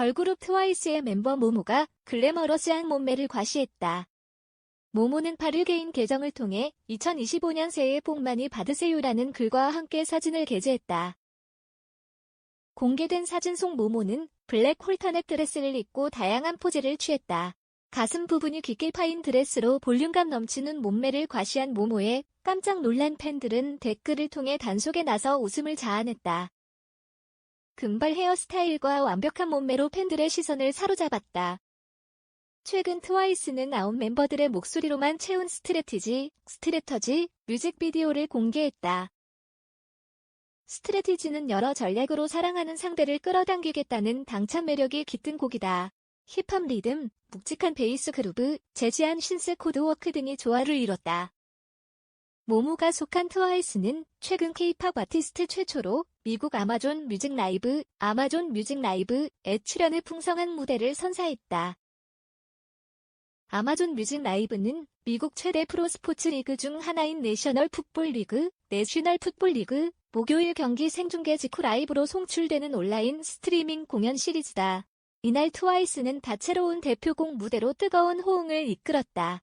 걸그룹 트와이스의 멤버 모모가 글래머러스한 몸매를 과시했다. 모모는 8일 개인 계정을 통해 2025년 새해 복 많이 받으세요라는 글과 함께 사진을 게재했다. 공개된 사진 속 모모는 블랙 홀터넥 드레스를 입고 다양한 포즈를 취했다. 가슴 부분이 깊게 파인 드레스로 볼륨감 넘치는 몸매를 과시한 모모에 깜짝 놀란 팬들은 댓글을 통해 단속에 나서 웃음을 자아냈다. 금발 헤어스타일과 완벽한 몸매로 팬들의 시선을 사로잡았다. 최근 트와이스는 아홉 멤버들의 목소리로만 채운 스트레티지, 스트레터지 뮤직비디오를 공개했다. 스트레티지는 여러 전략으로 사랑하는 상대를 끌어당기겠다는 당찬 매력이 깃든 곡이다. 힙합 리듬, 묵직한 베이스 그루브, 재지한 신스 코드워크 등이 조화를 이뤘다. 모모가 속한 트와이스는 최근 케이팝 아티스트 최초로 미국 아마존 뮤직 라이브, 아마존 뮤직 라이브에 출연해 풍성한 무대를 선사했다. 아마존 뮤직 라이브는 미국 최대 프로 스포츠 리그 중 하나인 내셔널 풋볼 리그, 내셔널 풋볼 리그, 목요일 경기 생중계 직후 라이브로 송출되는 온라인 스트리밍 공연 시리즈다. 이날 트와이스는 다채로운 대표곡 무대로 뜨거운 호응을 이끌었다.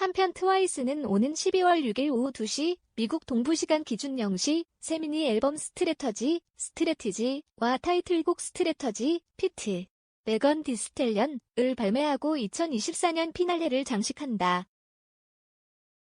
한편 트와이스는 오는 12월 6일 오후 2시 미국 동부시간 기준 0시 새 미니 앨범 스트레터지, 스트레티지와 타이틀곡 스트레터지, 피트, 메건 디스텔련을 발매하고 2024년 피날레를 장식한다.